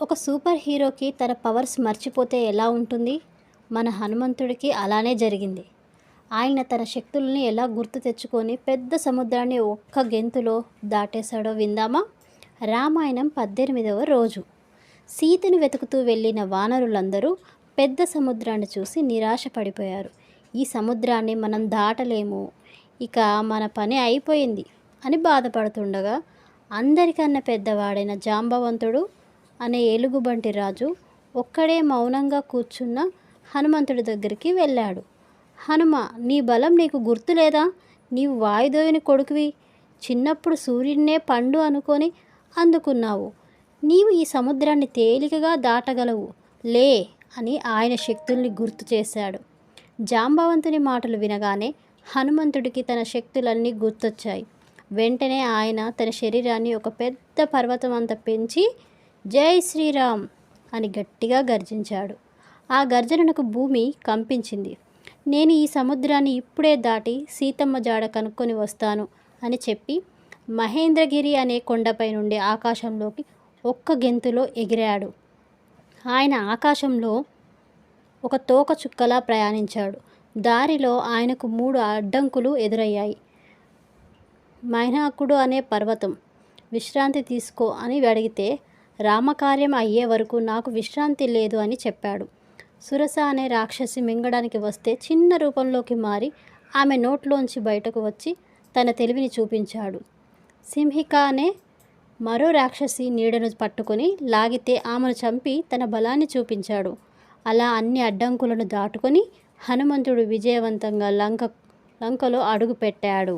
ఒక సూపర్ హీరోకి తన పవర్స్ మర్చిపోతే ఎలా ఉంటుంది? మన హనుమంతుడికి అలానే జరిగింది. ఆయన తన శక్తుల్ని ఎలా గుర్తు తెచ్చుకొని పెద్ద సముద్రాన్ని ఒక్క గెంతులో దాటేశాడో విందామా? రామాయణం పద్దెనిమిదవ రోజు. సీతను వెతుకుతూ వెళ్ళిన వానరులందరూ పెద్ద సముద్రాన్ని చూసి నిరాశ పడిపోయారు. ఈ సముద్రాన్ని మనం దాటలేము. ఇక మన పని అయిపోయింది అని బాధపడుతుండగా అందరికన్నా పెద్దవాడైన జాంబవంతుడు అనే ఏలుగుబంటి రాజు ఒక్కడే మౌనంగా కూర్చున్న హనుమంతుడి దగ్గరికి వెళ్ళాడు. హనుమ నీ బలం నీకు గుర్తులేదా నీవు వాయుదేవుని కొడుకువి. చిన్నప్పుడు సూర్యుడినే పండు అనుకొని అందుకున్నావు. నీవు ఈ సముద్రాన్ని తేలికగా దాటగలవు. లే అని ఆయన శక్తుల్ని గుర్తు చేశాడు. జాంబవంతుని మాటలు వినగానే హనుమంతుడికి తన శక్తులన్నీ గుర్తొచ్చాయి. వెంటనే ఆయన తన శరీరాన్ని ఒక పెద్ద పర్వతం అంత పెంచి జై శ్రీరామ్ అని గట్టిగా గర్జించాడు. ఆ గర్జనకు భూమి కంపించింది. నేను ఈ సముద్రాన్ని ఇప్పుడే దాటి సీతమ్మ జాడ కనుక్కొని వస్తాను అని చెప్పి మహేంద్రగిరి అనే కొండపై నుండి ఆకాశంలోకి ఒక్క గెంతులో ఎగిరాడు. ఆయన ఆకాశంలో ఒక తోక చుక్కలా ప్రయాణించాడు. దారిలో ఆయనకు మూడు అడ్డంకులు ఎదురయ్యాయి. మైనాకుడు అనే పర్వతం విశ్రాంతి తీసుకో అని అడిగితే రామకార్యం అయ్యే వరకు నాకు విశ్రాంతి లేదు అని చెప్పాడు. సురస అనే రాక్షసి మింగడానికి వస్తే చిన్న రూపంలోకి మారి ఆమె నోట్లోంచి బయటకు వచ్చి తన తెలివిని చూపించాడు. సింహిక అనే మరో రాక్షసి నీడను పట్టుకొని లాగితే ఆమెను చంపి తన బలాన్ని చూపించాడు. అలా అన్ని అడ్డంకులను దాటుకొని హనుమంతుడు విజయవంతంగా లంక లంకలో అడుగుపెట్టాడు